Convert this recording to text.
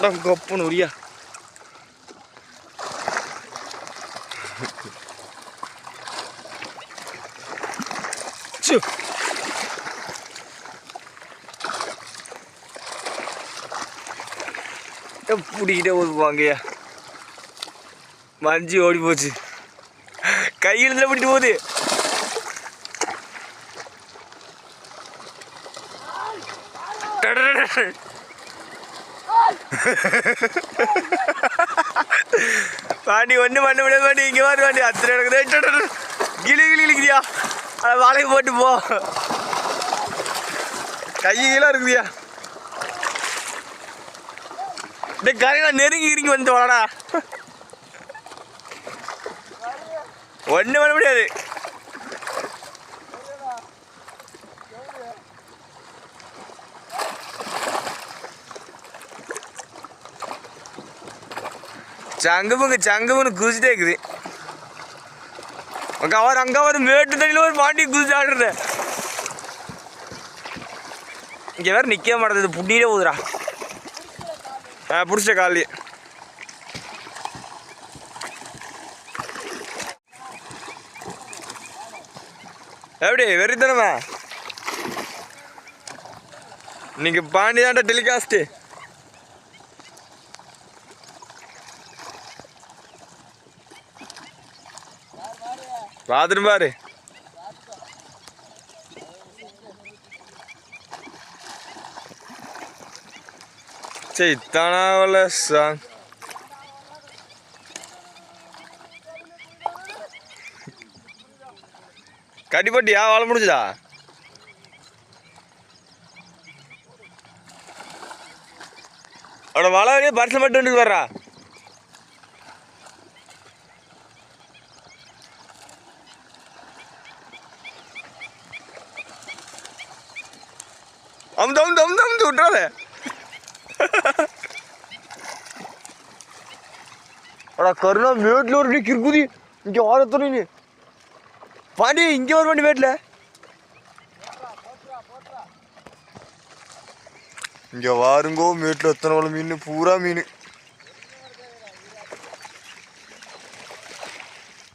கொப்பன் உரியா ச்சோ. பிடிக்கிட்டே ஓடுவாங்கய்யா மஞ்சி ஓடி போச்சு கையில் தான் பிடிட்டு போகுது டடடட. பாண்டி ஒன்றும் பண்ண முடியாது பாண்டி இங்கே வாரு பாண்டி அத்தனை நடக்குது கிளி கிளி கிளிக்குதியா? அதை வாழையை போட்டு போ. கை இருக்குதியா? இந்த கரையில நெருங்கி இறங்கி வந்து வாடா ஒன்றும் பண்ண முடியாது. சங்குமுங்க சங்குமுன்னு குதிச்சுட்டே இருக்குது அங்கே அவர் அங்கே அவர் மேட்டு தண்ணியில் ஒரு மாட்டி குதிச்சு ஆடுறது இங்கே வேற நிற்க மாட்டேது புண்ணியிலே ஊதுரா ஆ பிடிச்ச காலி எப்படி வெறித்தனமா இன்னைக்கு பாண்டி தான்டா டெலிகாஸ்ட்டு பார்த்துட்டு பாரு. சரி தானாவில் சாங் கட்டிப்பட்டியா? வாழ முடிஞ்சுதா? அவட வள வரையும் பரிசல் மட்டும் வந்து வர்றா. அமுது அமுது அமுது அமுது விட்றாத அடா கருணா மேட்டில் ஒரு அடி கிறுக்குதி இங்கே வாரத்தோட நீ. பாண்டி இங்கே வர வேண்டி மேட்டில் இங்கே வாருங்கோ மேட்டில் எத்தனை மீன்? பூரா மீன்.